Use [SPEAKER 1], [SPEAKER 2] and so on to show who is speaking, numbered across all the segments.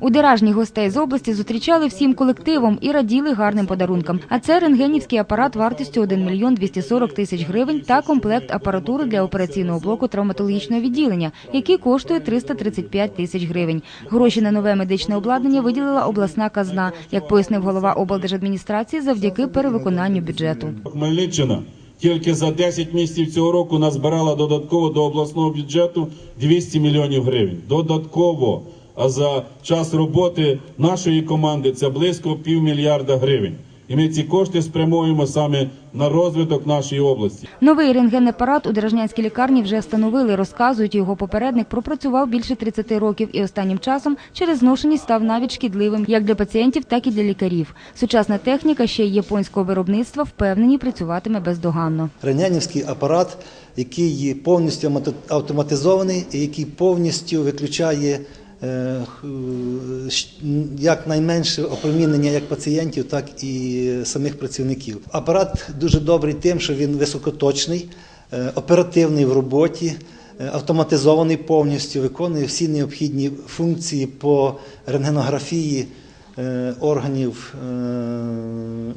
[SPEAKER 1] У Деражні гостей з області зустрічали всім колективом і раділи гарним подарункам. А це рентгенівський апарат вартістю 1 мільйон 240 тисяч гривень та комплект апаратури для операційного блоку травматологічного відділення, який коштує 335 тисяч гривень. Гроші на нове медичне обладнання виділила обласна казна, як пояснив голова облдержадміністрації, завдяки перевиконанню бюджету.
[SPEAKER 2] Хмельниччина тільки за 10 місяців цього року назбирала додатково до обласного бюджету 200 мільйонів гривень. Додатково. А за час роботи нашої команди це близько півмільярда гривень. І ми ці кошти спрямуємо саме на розвиток нашої області.
[SPEAKER 1] Новий рентгенапарат у Дражнянській лікарні вже встановили. Розказують, його попередник пропрацював більше 30 років і останнім часом через зношеність став навіть шкідливим як для пацієнтів, так і для лікарів. Сучасна техніка ще й японського виробництва впевнені працюватиме бездоганно.
[SPEAKER 3] Рентгенівський апарат, який повністю автоматизований і який повністю виключає якнайменше опромінення як пацієнтів, так і самих працівників. Апарат дуже добрий тим, що він високоточний, е, оперативний в роботі. е, Автоматизований повністю виконує всі необхідні функції по рентгенографії е, органів е,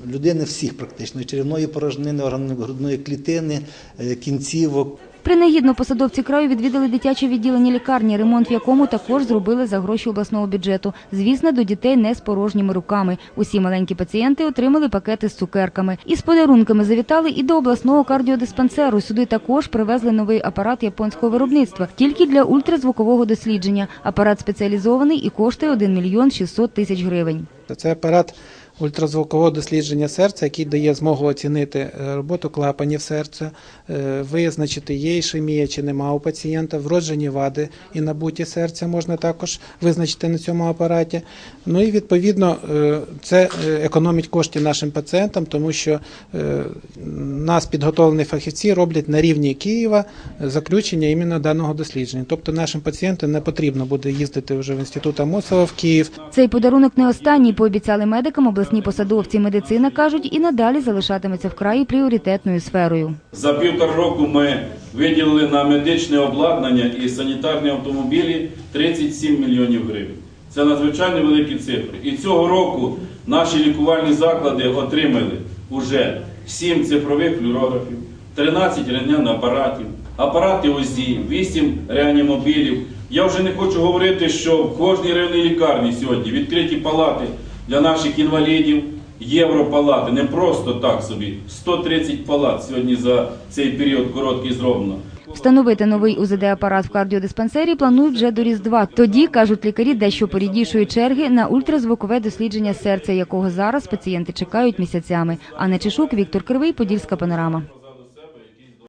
[SPEAKER 3] людини всіх практично черевної порожнини, органів грудної клітини, е, кінцівок.
[SPEAKER 1] Принагідно посадовці краю відвідали дитяче відділення лікарні, ремонт в якому також зробили за гроші обласного бюджету. Звісно, до дітей не з порожніми руками. Усі маленькі пацієнти отримали пакети з цукерками. І з подарунками завітали і до обласного кардіодиспансеру. Сюди також привезли новий апарат японського виробництва, тільки для ультразвукового дослідження. Апарат спеціалізований і коштує 1 мільйон 600 тисяч гривень.
[SPEAKER 4] Це апарат ультразвукового дослідження серця, який дає змогу оцінити е, роботу клапанів серця, е, визначити, є ішемія чи нема у пацієнта, вроджені вади і набуті серця можна також визначити на цьому апараті. Ну і відповідно е, це економить кошти нашим пацієнтам, тому що нас підготовлені фахівці роблять на рівні Києва заключення іменно даного дослідження. Тобто нашим пацієнтам не потрібно буде їздити вже в інститут Амосова в Київ.
[SPEAKER 1] Цей подарунок не останній, пообіцяли медикам обласні посадовці. Медицина кажуть, і надалі залишатиметься в краї пріоритетною сферою.
[SPEAKER 2] За півтора року ми виділили на медичне обладнання і санітарні автомобілі 37 мільйонів гривень. Це надзвичайно великі цифри. І цього року наші лікувальні заклади отримали уже 7 цифрових флюорографів, 13 рентген-апаратів, апарати ОЗІ, 8 реанімобілів. Я вже не хочу говорити, що в кожній районній лікарні сьогодні відкриті палати для наших інвалідів, європалати, не просто так собі. 130 палат сьогодні за цей період короткий зроблено.
[SPEAKER 1] Встановити новий УЗД-апарат в кардіодиспансері планують вже до Різдва. Тоді, кажуть лікарі, дещо порідішують черги на ультразвукове дослідження серця, якого зараз пацієнти чекають місяцями. Анна Чешук, Віктор Кривий, Подільська панорама.